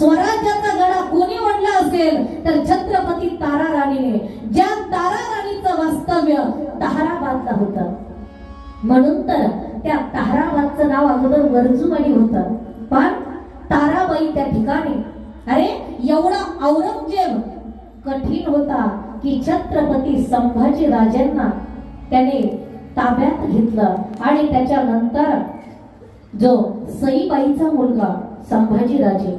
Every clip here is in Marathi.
स्वराज्याचा गडा कोणी ओढला असेल तर छत्रपती तारा राणीने. ज्या तारा राणीचं वास्तव्य ताराबादला होतं. म्हणून तर त्या ताराबादचं नाव अगोदर वरजूवाडी होतं. पण ताराबाई त्या ठिकाणी अरे एवढा औरंगजेब कठीण होता की छत्रपती संभाजी राजांना त्याने ताब्यात घेतलं. आणि त्याच्यानंतर जो सईबाईचा मुलगा संभाजी राजे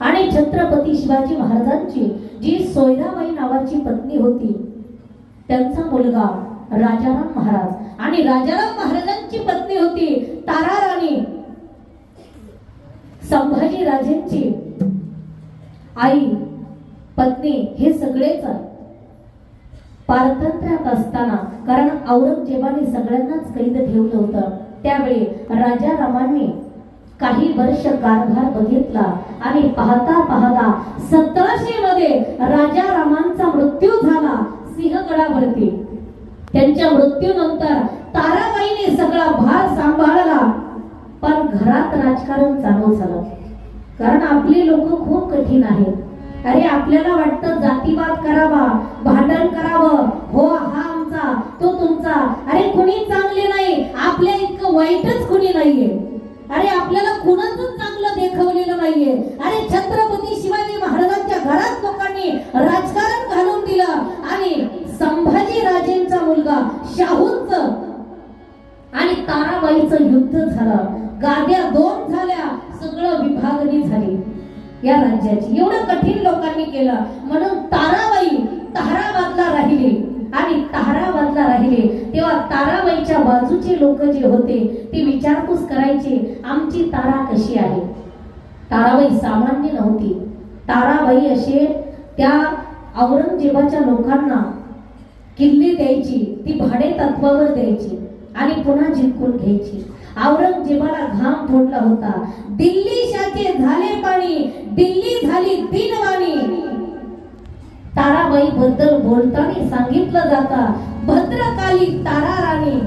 आणि छत्रपती शिवाजी महाराजांची जी सोयराबाई नावाची पत्नी होती त्यांचा मुलगा राजाराम महाराज. आणि राजाराम महाराजांची पत्नी होती तारा राणी. संभाजी राजेंची आई पत्नी हे सगळेच पारतंत्र्यात असताना कारण औरंगजेबाने सगळ्यांनाच कैद ठेवलं होतं. त्यावेळी राजारामांनी काही वर्ष कारभार बघितला आणि पाहता पाहता सतराशे मध्ये राजा रामांचा मृत्यू झाला सिंहगडावरती त्यांच्या मृत्यूनंतर ताराबाईने सगळा भार सांभाळला. पण घरात राजकारण चालू झालं. कारण आपले लोक खूप कठीण आहेत. अरे आपल्याला वाटतं जातीवाद करावा भांडण करावं. हो हा आमचा तो तुमचा. अरे कुणी चांगले नाही. आपल्या इतकं वाईटच कुणी नाहीये अरे आपल्याला कुणाच चांगलं देखवलेलं नाहीये अरे छत्रपती शिवाजी महाराजांच्या घरात लोकांनी राजकारण घालून दिलं आणि संभाजी राजेंचा मुलगा शाहूंच आणि ताराबाईचं युद्ध झालं गाद्या दोन झाल्या सगळं विभागणी झाली या राज्याची. एवढं कठीण लोकांनी केलं. म्हणून ताराबाई ताराबादला राहिली. आणि ताराबादला राहिले. तेव्हा ताराबाईच्या बाजूचे लोक जे होते ते विचारपूस करायचे आमची तारा कशी आहे? ताराबाई सामान्य नव्हती. ताराबाई असे त्या औरंगजेबाच्या लोकांना किल्ली द्यायची ती भाडे तत्वावर द्यायची आणि पुन्हा जिंकून घ्यायची. औरंगजेबाला घाम फोडला होता. दिल्ली शाचे झाले पाणी दिल्ली झाली दिनवाणी ताराबाई बद्दल बोलताना सांगितलं जाता भद्रकाली तारा राणी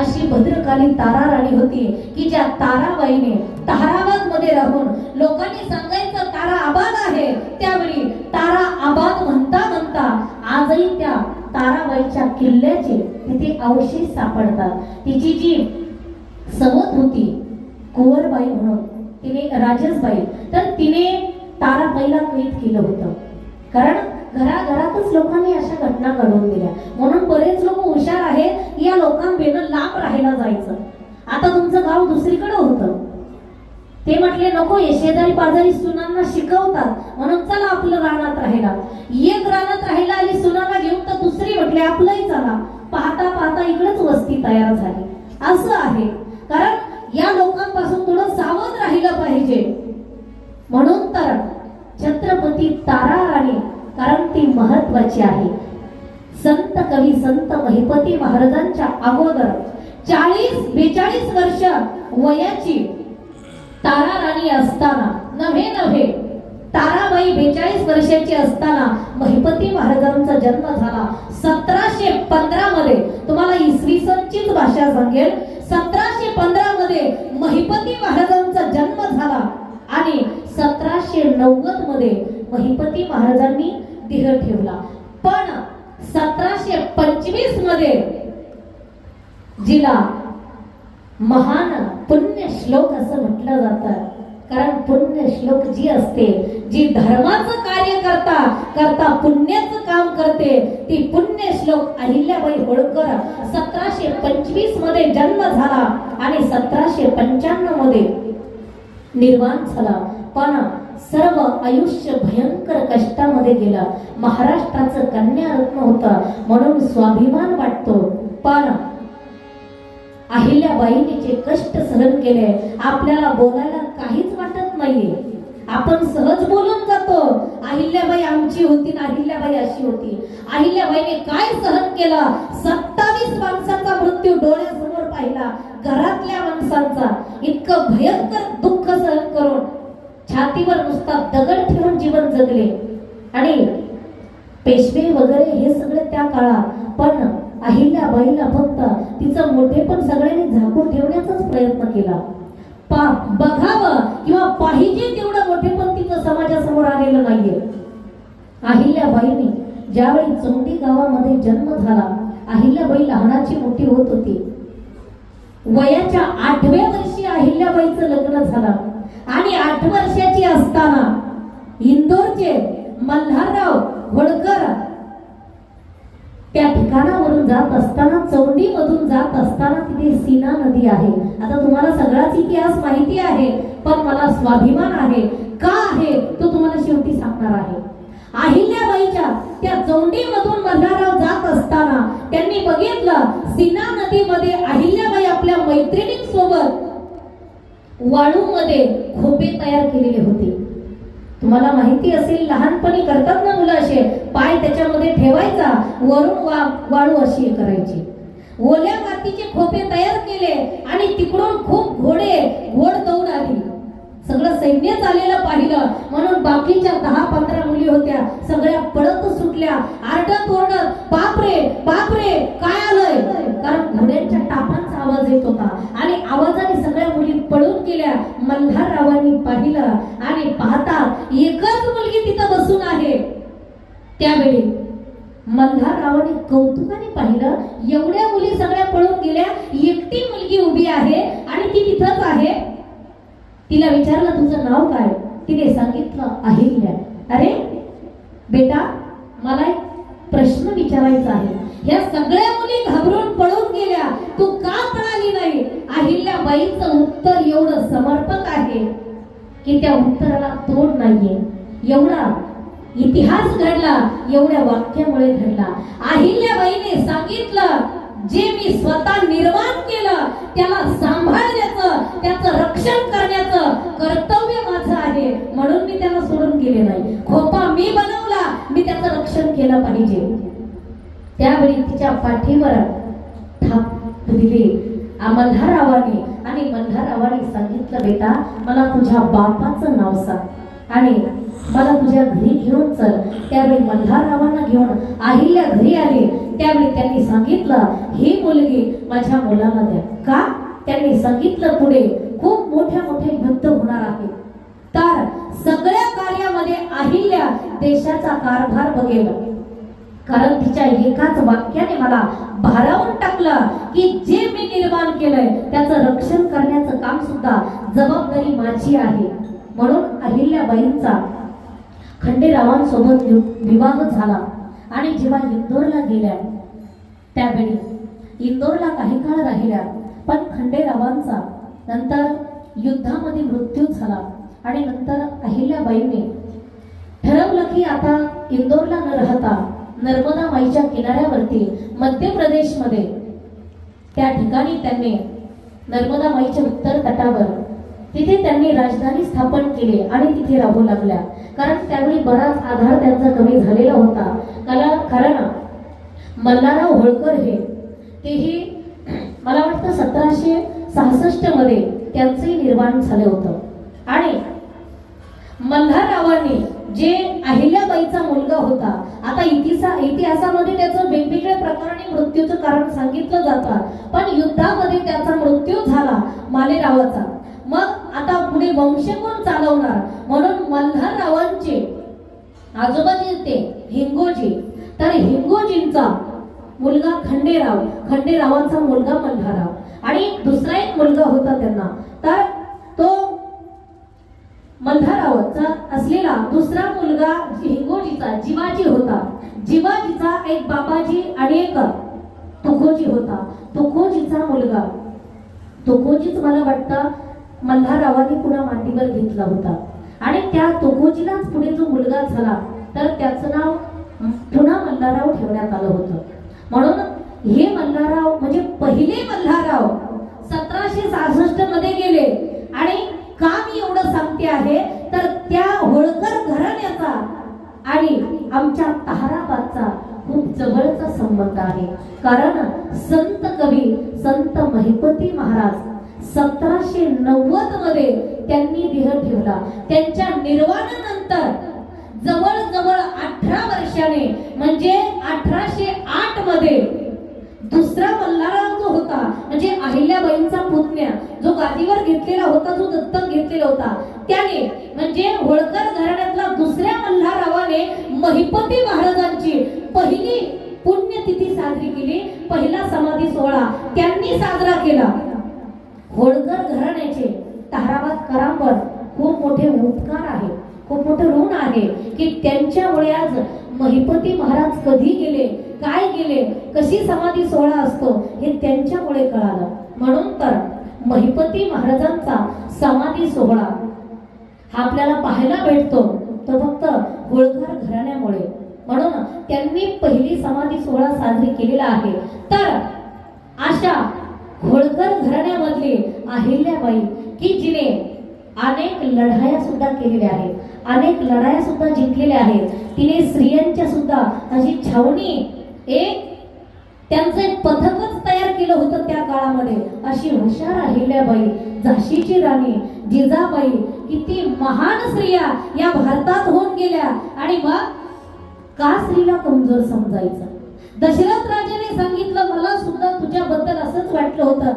अशी भद्रकाली तारा राणी होती की ज्या ताराबाईने ताराबादमध्ये राहून लोकांनी सांगायचं तारा आबाद आहे. त्यावेळी तारा आबाद म्हणता म्हणता आजही त्या ताराबाईच्या किल्ल्याचे तिथे अवशेष सापडतात. तिची जी सवत होती कुंवरबाई म्हणून तिने राजसबाई तर तिने ताराबाईला कैद केलं होतं. कारण घराघरातच लोकांनी अशा घटना घडवून दिल्या. म्हणून बरेच लोक हुशार आहेत या लोकांबेनं लांब राहायला जायचं. आता तुमचं गाव दुसरीकडे होतं. ते म्हटले नको हे शेजारी पाजारी सुनांना शिकवतात. म्हणून चला आपलं रानात राहिला एक रानात राहिला आणि सुनाला घेऊन तर दुसरी म्हटले आपलंही चला. पाहता पाहता इकडेच वस्ती तयार झाली. असं आहे. कारण या लोकांपासून थोडं सावध राहिलं पाहिजे. म्हणून तर छत्रपती तारा राणी कारण ती महत्वाची आहे. संत कवी संत महिपती महाराजांच्या अगोदर चाळीस बेचाळीस वर्ष वयाची तारा राणी असताना नव्हे नव्हे ताराबाई बेचाळीस वर्षाची असताना महिपती महाराजांचा जन्म झाला. सतराशे पंधरा मध्ये तुम्हाला इसवी सनचीच भाषा सांगेल. सतराशे पंधरा मध्ये महिपती महाराजांचा जन्म झाला आणि सतराशे नव्वदमध्ये महिपती महाराजांनी देह ठेवला. पण सतराशे पंचवीसमध्ये जिला महान पुण्य श्लोक असं म्हटलं जातं. कारण पुण्य श्लोक जी असते जी धर्माचं कार्य करता करता पुण्याचं काम करते ती पुण्य श्लोक अहिल्याबाई होळकर सतराशे पंचवीसमध्ये जन्म झाला आणि सतराशे पंच्याण्णवमध्ये निर्माण झाला. पण सर्व आयुष्य भयंकर कष्टामध्ये गेलं. महाराष्ट्राचं कन्यारत्न होतं म्हणून स्वाभिमान वाटतो. पण अहिल्याबाईने जे कष्ट सहन केले आपल्याला बोलायला काहीच वाटत नाहीये. आपण सहज बोलून जातो अहिल्याबाई आमची होती ना अहिल्याबाई अशी होती. अहिल्याबाईने काय सहन केलं? सत्तावीस माणसांचा मृत्यू डोळ्यासमोर पाहिला घरातल्या माणसांचा. इतकं भयंकर दुःख सहन करून छातीवर नुसता दगड ठेवून जीवन जगले. आणि पेशवे वगैरे हे सगळे त्या काळात. पण अहिल्याबाईला फक्त तिचं मोठेपण सगळ्यांनी झाकून ठेवण्याचाच प्रयत्न केला. बघावं किंवा पाहिजे तेवढं सुद्धा समाजासमोर आलेलं नाहीये. अहिल्याबाईने ज्यावेळी चौंडी गावामध्ये जन्म झाला अहिल्याबाई लहानाची मोठी होत होती. वयाच्या आठव्या वर्षी अहिल्याबाईचं लग्न झालं. आणि आठ वर्षाची असताना इंदोरचे मल्हारराव होळकर त्या ठिकाणावरून जात असताना चौंडी मधून जात असताना तिथे सीना नदी आहे. आता तुम्हाला सगळाच इतिहास माहिती आहे पण मला स्वाभिमान आहे. का आहे? तो तुम्हाला शेवटी सांगणार आहे. अहिल्याबाईच्या त्या चौंडी मधून मल्हारराव जात असताना त्यांनी बघितलं सीना नदीमध्ये अहिल्याबाई आपल्या मैत्रिणींसोबत वाळूमध्ये खोपे तयार केलेले होते. तुम्हाला माहिती असेल लहानपणी करतात ना मुलं असे पाय त्याच्यामध्ये ठेवायचा वरून वा वाळू अशी करायची. ओल्या मातीचे खोपे तयार केले आणि तिकडून खूप घोडे घोड दौड आली. सगळं सैन्य आलेलं पाहिलं. म्हणून बाकीच्या दहा पंधरा मुली होत्या सगळ्या पळत सुटल्या. आर ओरडत बापरे बापरे काय आलंय कारण घोड्यांच्या टापांचा आवाज येत होता आणि आवाजाने सगळ्या मुली पळून गेल्या मल्हाररावांनी पाहिलं आणि पाहता एकच मुलगी तिथं बसून आहे त्यावेळी मल्हाररावांनी कौतुकाने पाहिलं एवढ्या मुली सगळ्या पळून गेल्या एकटी मुलगी उभी आहे आणि ती तिथंच आहे. तिला विचारलं तुझं नाव काय? तिने सांगितलं अहिल्या. अरे बेटा मला एक प्रश्न विचारायचा आहे. या सगळ्या मुली घाबरून पळून गेल्या. तू का पळाली नाही? अहिल्याबाईचं उत्तर एवढं समर्पक आहे की त्या उत्तराला तोड नाहीये. एवढा इतिहास घडला एवढ्या वाक्यामुळे घडला. अहिल्याबाईने सांगितलं जे मी स्वतः निर्माण केलं त्याला सांभाळण्याचं त्याचं रक्षण करण्याचं कर्तव्य माझं आहे. म्हणून मी त्याला सोडून गेले नाही. खोपा मी बनवला मी त्याचं रक्षण केलं पाहिजे. त्यावेळी तिच्या पाठीवर थाप दिली. मल्हारावाने आणि मल्हारावाने सांगितलं बेटा मला तुझ्या बापाचं नाव सांग. आणि मला तुझ्या घरी घेऊन चल. त्यावेळी मल्हाररावांना घेऊन अहिल्या घरी आली. त्यावेळी त्यांनी सांगितलं ही मुलगी माझ्या मुलाला द्या. का? त्यांनी सांगितलं पुढे खूप मोठ्या मोठे युद्ध होणार आहे. तर सगळ्या कार्यामध्ये अहिल्या देशाचा कारभार बघेल. कारण तिच्या एकाच वाक्याने मला भारावून टाकलं की जे मी निर्माण केलंय त्याचं रक्षण करण्याचं काम सुद्धा जबाबदारी माझी आहे. म्हणून अहिल्याबाईंचा खंडेरावांसोबत विवाह झाला आणि जेव्हा इंदोरला गेल्या त्यावेळी इंदोरला काही काळ राहिल्या पण खंडेरावांचा नंतर युद्धामध्ये मृत्यू झाला आणि नंतर अहिल्याबाईंनी ठरवलं की आता इंदोरला न राहता नर्मदा माईच्या किनाऱ्यावरती मध्य प्रदेशमध्ये त्या ठिकाणी त्यांनी नर्मदा माईच्या उत्तर तटावर तिथे त्यांनी राजधानी स्थापन केली आणि तिथे राहू लागल्या. कारण त्यावेळी बराच आधार त्यांचा कमी झालेला होता. कला कारण मल्हारराव होळकर हे तेही मला वाटतं सतराशे सहासष्टमध्ये त्यांचंही निर्माण झालं होतं. आणि मल्हाररावांनी जे अहिल्याबाईचा मुलगा होता आता इतिहासा इतिहासामध्ये त्याचं वेगवेगळ्या प्रकाराने मृत्यूचं कारण सांगितलं जातं. पण युद्धामध्ये त्याचा मृत्यू झाला मालेरावाचा. पुढे वंश कोण चालवणार? म्हणून मल्हाररावांचे आजोबा जे हिंगोजी. तर हिंगोजींचा मुलगा खंडेराव. खंडेरावांचा मुलगा मल्हारराव. आणि दुसरा एक मुलगा होता त्यांना. तर तो मल्हाररावांचा असलेला दुसरा मुलगा हिंगोजीचा जिवाजी होता. जिवाजीचा एक बाबाजी आणि एक तुकोजी होता. तुकोजीचा मुलगा. तुकोजीच मला वाटतं मल्हाररावांनी पुन्हा मांडीवर घेतला होता. आणि त्या तुकोजीलाच पुढे जो मुलगा झाला तर त्याचं नाव पुन्हा मल्हारराव ठेवण्यात आलं होतं. म्हणून हे मल्हारराव म्हणजे पहिले मल्हारराव सतराशे सहासष्टमध्ये गेले. आणि का मी एवढं सांगते आहे? तर त्या होळकर घराण्याचा आणि आमच्या ताराबादचा खूप जवळचा संबंध आहे. कारण संत कवी संत महिपती महाराज सतराशे नव्वदमध्ये त्यांनी देह ठेवला. त्यांच्या निर्वाणानंतर जवळजवळ अठरा वर्षाने म्हणजे अठराशे आठमध्ये दुसरा मल्हारराव जो होता म्हणजे अहिल्याबाईंचा पुतण्या जो गादीवर घेतलेला होता जो दत्तक घेतलेला होता त्याने म्हणजे होळकर घराण्यातला दुसऱ्या मल्हाररावाने महिपती महाराजांची पहिली पुण्यतिथी साजरी केली. पहिला समाधी सोहळा त्यांनी साजरा केला. होळकर घराण्याचे ताराबाद करांवर खूप मोठे उपकार आहे. खूप मोठे ऋण आहे की त्यांच्यामुळे आज महिपती महाराज कधी गेले काय गेले कशी समाधी सोहळा असतो हे त्यांच्यामुळे कळालं. म्हणून तर महिपती महाराजांचा समाधी सोहळा हा आपल्याला पाहायला भेटतो. तो फक्त होळकर घराण्यामुळे. म्हणून त्यांनी पहिली समाधी सोहळा साजरी केलेला आहे. तर अशा होळकर घराण्यामधली अहिल्याबाई की जिने अनेक लढाया सुद्धा केलेल्या आहेत. अनेक लढाया सुद्धा जिंकलेल्या आहेत. तिने स्त्रियांच्या सुद्धा अशी छावणी एक त्यांचं एक पथकच तयार केलं होतं त्या काळामध्ये. अशी हुशार अहिल्याबाई झाशीची राणी जिजाबाई किती महान स्त्रिया या भारतात होऊन गेल्या. आणि मग का स्त्रीला कमजोर समजायचं? दशरथ राजाने सांगितलं मला सुद्धा तुझ्याबद्दल असंच वाटलं होतं.